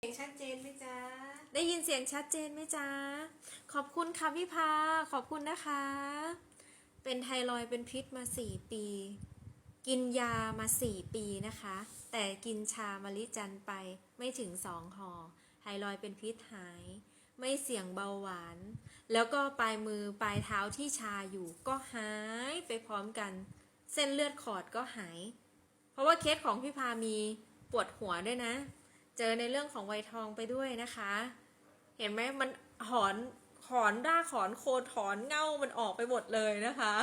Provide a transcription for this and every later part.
เสียงชัดเจนไหมจ๊ะ ได้ยินเสียงชัดเจนไหมจ๊ะ ขอบคุณค่ะพี่พา ขอบคุณนะคะ เป็นไทรอยเป็นพิษมาสี่ปี กินยามาสี่ปีนะคะ แต่กินชามะลิจันไปไม่ถึงสองห่อ ไทรอยเป็นพิษหาย ไม่เสี่ยงเบาหวาน แล้วก็ปลายมือปลายเท้าที่ชาอยู่ก็หายไปพร้อมกัน เส้นเลือดขอดก็หาย เพราะว่าเคสของพี่พามีปวดหัวด้วยนะ เจอในเรื่องของไวยทองไปด้วยนะคะ เห็นไหมมันหอนหอนรากหอนโคนถอนเง่ามันออกไปหมดเลยนะคะ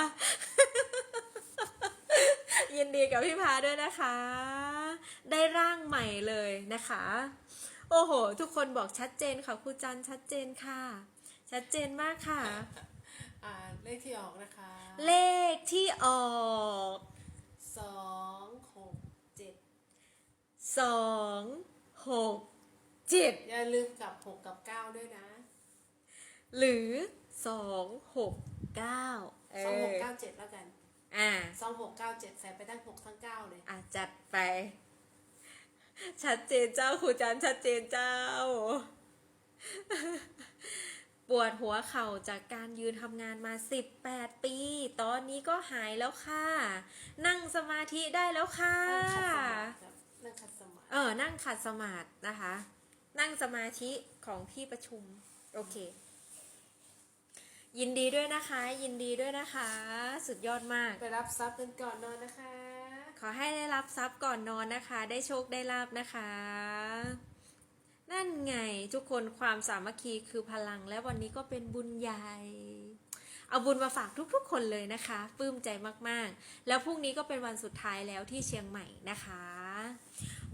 ยินดีกับพี่พาด้วยนะคะ ได้ร่างใหม่เลยนะคะ โอ้โห ทุกคนบอกชัดเจนค่ะครูจันชัดเจนค่ะ ชัดเจนมากค่ะอ่าเลขที่ออกนะคะ เลขที่ออกสองหกเจ็ดสอง หกเจ็ดอย่าลืมกับหกกับเก้าด้วยนะ หรือสองหกเก้าเอสองหกอเก้าเจ็ดแล้วกัน อ่าสองหกเก้าเจ็ดใส่ไปทั้งหกทั้งเก้าเลย อะจัดไป ชัดเจนเจ้าครูจันชัดเจนเจ้า ปวดหัวเข่าจากการยืนทำงานมา 18 ปี ตอนนี้ก็หายแล้วค่ะ นั่งสมาธิได้แล้วค่ะ ออ นั่งขัดสมาธินะคะ นั่งสมาธิของที่ประชุม โอเค ยินดีด้วยนะคะ ยินดีด้วยนะคะ สุดยอดมาก ไปรับทรัพย์กันก่อนนอนนะคะ ขอให้ได้รับทรัพย์ก่อนนอนนะคะ ได้โชคได้ลาบนะคะ นั่นไงทุกคนความสามัคคีคือพลังและวันนี้ก็เป็นบุญใหญ่ เอาบุญมาฝากทุกๆ คนเลยนะคะปลื้มใจมากๆ แล้วพรุ่งนี้ก็เป็นวันสุดท้ายแล้วที่เชียงใหม่นะคะ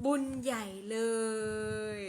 บุญใหญ่เลย